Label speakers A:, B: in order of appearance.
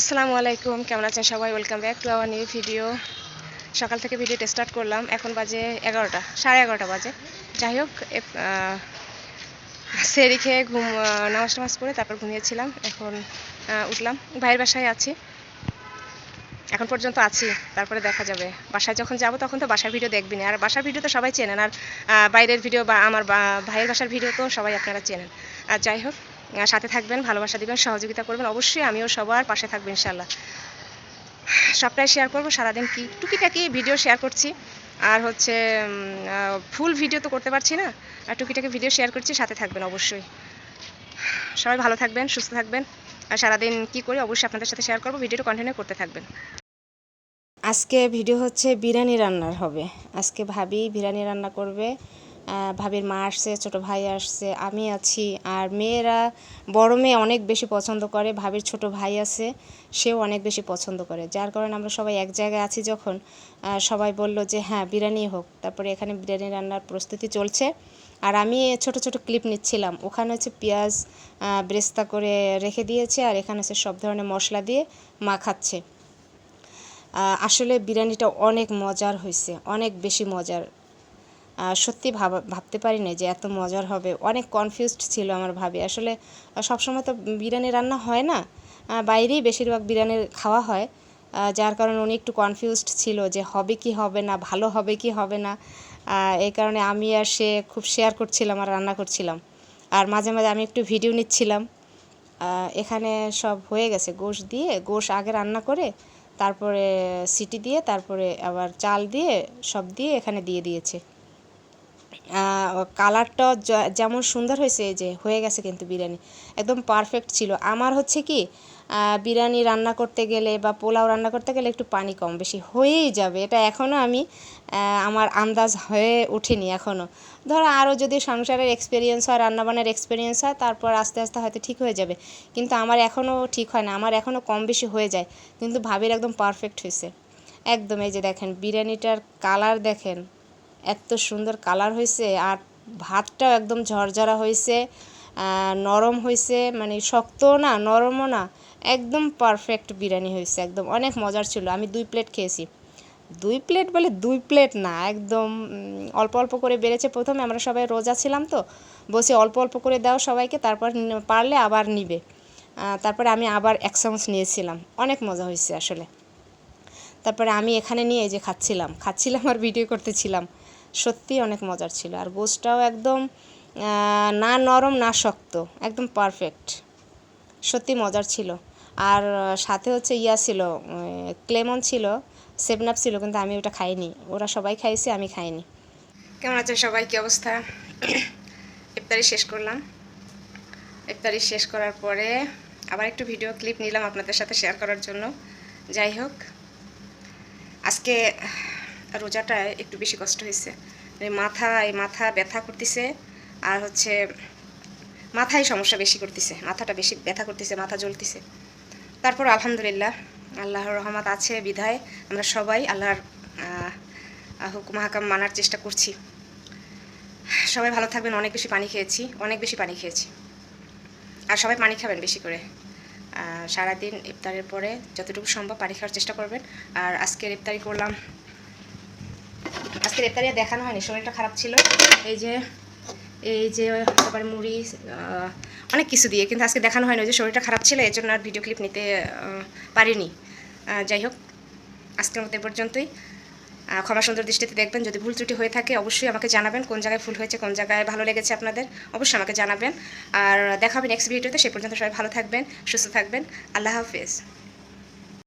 A: আসসালামু আলাইকুম, কেমন আছেন সবাই? Welcome back to our new video সকাল থেকে ভিডিওটা স্টার্ট করলাম। এখন বাজে এগারোটা, সাড়ে এগারোটা বাজে। যাই হোক সেরি খেয়ে ঘুম নামাজ টামাজ করে তারপর ঘুমিয়েছিলাম। এখন উঠলাম। ভাইয়ের বাসায় আছি। এখন পর্যন্ত আছি, তারপরে দেখা যাবে। বাসায় যখন যাব তখন তো বাসার ভিডিও দেখবেন আর বাসার ভিডিও তো সবাই চেনেন। আর বাইরের ভিডিও বা আমার ভাইয়ের বাসার ভিডিও তো সবাই আপনারা চেনেন। আর যাই হোক সাথে থাকবেন, ভালোবাসা দিবেন, সহযোগিতা করবেন। অবশ্যই আমিও সবার পাশে থাকব ইনশাল্লাহ সবটাই শেয়ার করব, সারাদিন কি টুকিটাকি ভিডিও শেয়ার করছি। আর হচ্ছে ফুল ভিডিও তো করতে পারছি না। আর টুকিটাকি ভিডিও শেয়ার করছি, সাথে থাকবেন অবশ্যই। সবাই ভালো থাকবেন, সুস্থ থাকবেন। আর সারাদিন কি করি, অবশ্যই আপনাদের সাথে শেয়ার করব ভিডিওটা কন্টিনিউ করতে থাকবেন। আজকে ভিডিও হচ্ছে বিরিয়ানি রান্নার হবে। আজকে ভাবি বিরিয়ানি রান্না করবে। ভাবির মা আসছে ছোট ভাই আসছে আমি আছি। আর মেয়েরা বড় মেয়ে অনেক বেশি পছন্দ করে ভাবির ছোট ভাই আছে সেও অনেক বেশি পছন্দ করে। যার কারণে আমরা সবাই এক জায়গায় আছি যখন সবাই বলল যে হ্যাঁ বিরিয়ানি হোক। তারপরে এখানে বিরিয়ানি রান্নার প্রস্তুতি চলছে। আর আমি ছোট ছোট ক্লিপ নিচ্ছিলাম। ওখানে হচ্ছে পেঁয়াজ ব্রেস্তা করে রেখে দিয়েছে আর এখানে হচ্ছে সব ধরনের মশলা দিয়ে মাখাচ্ছে আহ, আসলে বিরিয়ানিটা অনেক মজার হয়েছে অনেক বেশি মজার। সত্যি ভাবা, ভাবতে পারিনি যে এত মজার হবে। অনেক কনফিউজড ছিল আমার ভাবি। আসলে সবসময় তো বিরিয়ানি রান্না হয় না। বাইরেই বেশিরভাগ বিরিয়ানি খাওয়া হয়। যার কারণে উনি একটু কনফিউজড ছিল যে হবে কি হবে না, ভালো হবে কি হবে না। এই কারণে আমি আর সে খুব শেয়ার করছিলাম আর রান্না করছিলাম। আর মাঝে মাঝে আমি একটু ভিডিও নিচ্ছিলাম। এখানে সব হয়ে গেছে। গোশ দিয়ে, গোশ আগে রান্না করে, তারপরে সিটি দিয়ে, তারপরে আবার চাল দিয়ে, সব দিয়ে এখানে দিয়ে দিয়েছে। কালারটা যেমন সুন্দর হয়েছে, এই যে হয়ে গেছে কিন্তু বিরিয়ানি, একদম পারফেক্ট ছিল। আমার হচ্ছে কি বিরিয়ানি রান্না করতে গেলে বা পোলাও রান্না করতে গেলে একটু পানি কম বেশি হয়েই যাবে। এটা এখনও আমি আমার আন্দাজ হয়ে ওঠেনি এখনও ধরো আরও যদি সংসারের এক্সপিরিয়েন্স হয়, রান্নাবান্নার এক্সপিরিয়েন্স হয়, তারপর আস্তে আস্তে হয়তো ঠিক হয়ে যাবে। কিন্তু আমার এখনও ঠিক হয় না, আমার এখনও কম বেশি হয়ে যায়। কিন্তু ভাবির একদম পারফেক্ট হয়েছে। একদম এই যে দেখেন, বিরিয়ানিটার কালার দেখেন এত সুন্দর কালার হয়েছে আর ভাতটাও একদম ঝরঝরা হয়েছে নরম হয়েছে মানে শক্তও না, নরমও না, একদম পারফেক্ট বিরিয়ানি হয়েছে একদম। অনেক মজার ছিল, আমি দুই প্লেট খেয়েছি। দুই প্লেট বলে দুই প্লেট না, একদম অল্প অল্প করে বেড়েছে প্রথমে, আমরা সবাই রোজা ছিলাম তো, বসে অল্প অল্প করে দাও সবাইকে, তারপর পারলে আবার নিবে। তারপরে আমি আবার এক চামচ নিয়েছিলাম, অনেক মজা হয়েছে আসলে। তারপরে আমি এখানে নিয়ে এই যে খাচ্ছিলাম খাচ্ছিলাম আর ভিডিও করতেছিলাম। সত্যি অনেক মজার ছিল। আর গোসটাও একদম না নরম, না শক্ত, একদম পারফেক্ট সত্যি মজার ছিল। আর সাথে হচ্ছে ইয়া ছিল ক্লেমন ছিল সেভেন আপ ছিল, কিন্তু আমি ওটা খাইনি। ওরা সবাই খাইছে, আমি খাইনি। কেমন আছেন সবাই? কি অবস্থা? ইফতারি শেষ করলাম। ইফতারি শেষ করার পরে আবার একটু ভিডিও ক্লিপ নিলাম আপনাদের সাথে শেয়ার করার জন্য। যাই হোক, আজকে রোজাটায় একটু বেশি কষ্ট হয়েছে। মানে মাথা, এই মাথা ব্যথা করতেছে আর হচ্ছে মাথায় সমস্যা বেশি করতেছে, মাথাটা বেশি ব্যথা করতেছে, মাথা জ্বলতেছে। তারপর আলহামদুলিল্লাহ, আল্লাহর রহমত আছে, বিধায় আমরা সবাই আল্লাহর হুকুম হাকাম মানার চেষ্টা করছি। সবাই ভালো থাকবেন, অনেক বেশি পানি খেয়েছি, অনেক বেশি পানি খেয়েছি। আর সবাই পানি খাবেন বেশি করে। সারাদিন ইফতারের পরে যতটুকু সম্ভব পানি খাওয়ার চেষ্টা করবেন। আর আজকের ইফতারি করলাম ইফতারি দেখানো হয়নি, শরীরটা খারাপ ছিল। এই যে এই যে, তারপরে মুড়ি অনেক কিছু দিয়ে, কিন্তু আজকে দেখানো হয়নি যে শরীরটা খারাপ ছিল, এর জন্য আর ভিডিও ক্লিপ নিতে পারিনি। যাই হোক, আজকের মতো এ পর্যন্তই। ক্ষমা সুন্দর দৃষ্টিতে দেখবেন, যদি ভুল ত্রুটি হয়ে থাকে, অবশ্যই আমাকে জানাবেন, কোন জায়গায় ভুল হয়েছে, কোন জায়গায় ভালো লেগেছে আপনাদের, অবশ্যই আমাকে জানাবেন। আর দেখা হবে নেক্সট ভিডিওতে সে পর্যন্ত সবাই ভালো থাকবেন, সুস্থ থাকবেন। আল্লাহ হাফেজ।